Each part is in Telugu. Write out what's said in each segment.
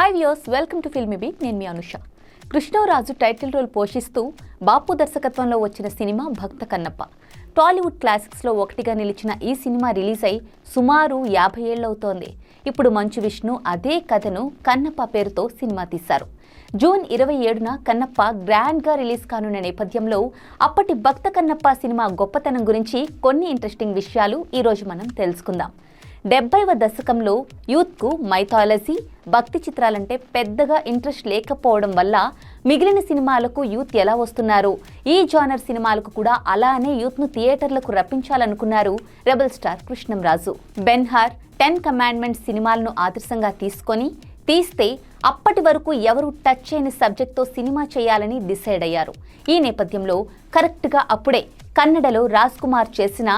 Hi views welcome to filmy B నేను మీ అనుష. కృష్ణరాజు టైటిల్ రోల్ పోషిస్తూ బాపు దర్శకత్వంలో వచ్చిన సినిమా భక్త కన్నప్ప. టాలీవుడ్ క్లాసిక్స్లో ఒకటిగా నిలిచిన ఈ సినిమా రిలీజ్ అయి సుమారు యాభై ఏళ్ళవుతోంది ఇప్పుడు మంచు విష్ణు అదే కథను కన్నప్ప పేరుతో సినిమా తీశారు. జూన్ ఇరవై ఏడున కన్నప్ప గ్రాండ్గా రిలీజ్ కానున్న నేపథ్యంలో అప్పటి భక్త కన్నప్ప సినిమా గొప్పతనం గురించి కొన్ని ఇంట్రెస్టింగ్ విషయాలు ఈరోజు మనం తెలుసుకుందాం. డెబ్బైవ దశకంలో యూత్కు మైథాలజీ భక్తి చిత్రాలంటే పెద్దగా ఇంట్రెస్ట్ లేకపోవడం వల్ల మిగిలిన సినిమాలకు యూత్ ఎలా వస్తున్నారు? ఈ జానర్ సినిమాలకు కూడా అలానే యూత్ను థియేటర్లకు రప్పించాలనుకున్నారు rebel star Krishnamraju. Ben Hur ten commandments సినిమాలను ఆదర్శంగా తీసుకొని తీస్తే అప్పటి వరకు ఎవరు టచ్ చేయని సబ్జెక్ట్తో సినిమా చేయాలని డిసైడ్ అయ్యారు. ఈ నేపథ్యంలో కరెక్ట్గా అప్పుడే కన్నడలో రాజ్ కుమార్ చేసిన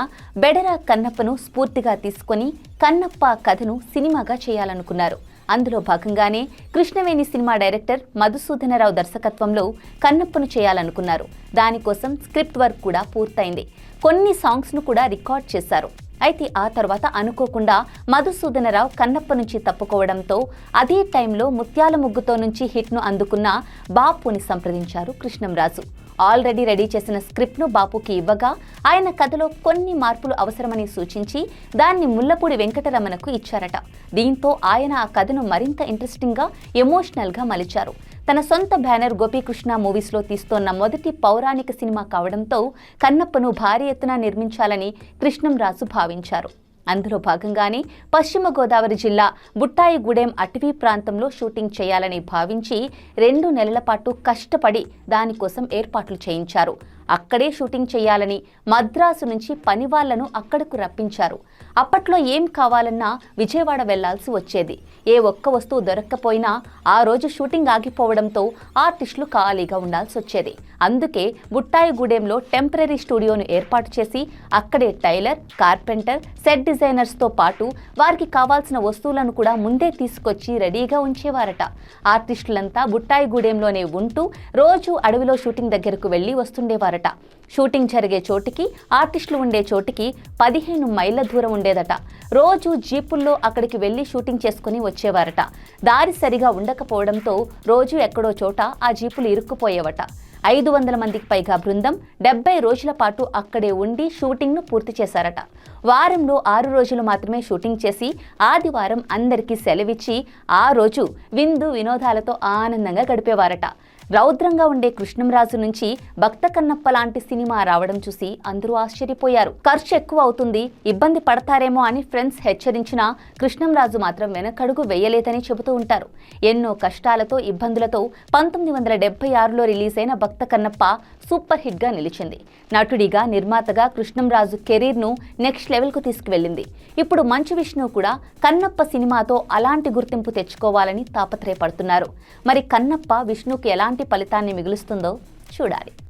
బెడరా కన్నప్పను స్ఫూర్తిగా తీసుకొని కన్నప్ప కథను సినిమాగా చేయాలనుకున్నారు. అందులో భాగంగానే కృష్ణవేణి సినిమా డైరెక్టర్ మధుసూదనరావు దర్శకత్వంలో కన్నప్పను చేయాలనుకున్నారు. దానికోసం స్క్రిప్ట్ వర్క్ కూడా పూర్తయింది. కొన్ని సాంగ్స్ను కూడా రికార్డ్ చేశారు. అయితే ఆ తర్వాత అనుకోకుండా మధుసూదనరావు కన్నప్ప నుంచి తప్పుకోవడంతో అదే టైంలో ముత్యాల ముగ్గుతో నుంచి హిట్ను అందుకున్న బాపుని సంప్రదించారు కృష్ణంరాజు. ఆల్రెడీ రెడీ చేసిన స్క్రిప్ట్ను బాపుకి ఇవ్వగా ఆయన కథలో కొన్ని మార్పులు అవసరమని సూచించి దాన్ని ముల్లపూడి వెంకటరమణకు ఇచ్చారట. దీంతో ఆయన ఆ కథను మరింత ఇంట్రెస్టింగ్గా ఎమోషనల్గా మలిచారు. తన సొంత బ్యానర్ గోపీకృష్ణ మూవీస్లో తీస్తోన్న మొదటి పౌరాణిక సినిమా కావడంతో కన్నప్పను భారీ ఎత్తున నిర్మించాలని కృష్ణంరాజు భావించారు. అందులో భాగంగానే పశ్చిమ గోదావరి జిల్లా బుట్టాయిగూడెం అటవీ ప్రాంతంలో షూటింగ్ చేయాలని భావించి రెండు నెలల పాటు కష్టపడి దానికోసం ఏర్పాట్లు చేయించారు. అక్కడే షూటింగ్ చేయాలని మద్రాసు నుంచి పని వాళ్ళను అక్కడకు రప్పించారు. అప్పట్లో ఏం కావాలన్నా విజయవాడ వెళ్ళాల్సి వచ్చేది. ఏ ఒక్క వస్తువు దొరక్కపోయినా ఆ రోజు షూటింగ్ ఆగిపోవడంతో ఆర్టిస్టులు ఖాళీగా ఉండాల్సి వచ్చేది. అందుకే బుట్టాయిగూడెంలో టెంపరీ స్టూడియోను ఏర్పాటు చేసి అక్కడే టైలర్ కార్పెంటర్ సెట్ డిజైనర్స్తో పాటు వారికి కావాల్సిన వస్తువులను కూడా ముందే తీసుకొచ్చి రెడీగా ఉంచేవారట. ఆర్టిస్టులంతా బుట్టాయిగూడెంలోనే ఉంటూ రోజు అడవిలో షూటింగ్ దగ్గరకు వెళ్ళి వస్తుండేవారట. షూటింగ్ జరిగే చోటికి ఆర్టిస్టులు ఉండే చోటికి పదిహేను మైళ్ళ దూరం ఉండేదట. రోజు జీపుల్లో అక్కడికి వెళ్ళి షూటింగ్ చేసుకుని వచ్చేవారట. దారి సరిగా ఉండకపోవడంతో రోజు ఎక్కడో చోట ఆ జీపులు ఇరుక్కుపోయేవట. ఐదు వందల మందికి పైగా బృందం డెబ్బై రోజుల పాటు అక్కడే ఉండి షూటింగ్ను పూర్తి చేశారట. వారంలో ఆరు రోజులు మాత్రమే షూటింగ్ చేసి ఆదివారం అందరికీ సెలవిచ్చి ఆ రోజు విందు వినోదాలతో ఆనందంగా గడిపేవారట. రౌద్రంగా ఉండే కృష్ణంరాజు నుంచి భక్త కన్నప్ప లాంటి సినిమా రావడం చూసి అందరూ ఆశ్చర్యపోయారు. ఖర్చు ఎక్కువ అవుతుంది ఇబ్బంది పడతారేమో అని ఫ్రెండ్స్ హెచ్చరించినా కృష్ణంరాజు మాత్రం వెనకడుగు వేయలేదని చెబుతూ ఉంటారు. ఎన్నో కష్టాలతో ఇబ్బందులతో పంతొమ్మిది వందల డెబ్బై ఆరులో రిలీజ్ అయిన భక్త కన్నప్ప సూపర్ హిట్గా నిలిచింది. నటుడిగా నిర్మాతగా కృష్ణంరాజు కెరీర్ను నెక్స్ట్ లెవెల్కు తీసుకువెళ్ళింది. ఇప్పుడు మంచు విష్ణు కూడా కన్నప్ప సినిమాతో అలాంటి గుర్తింపు తెచ్చుకోవాలని తాపత్రయపడుతున్నారు. మరి కన్నప్ప విష్ణుకి ఎలాంటి ఫలితాన్ని మిగులుస్తుందో చూడాలి.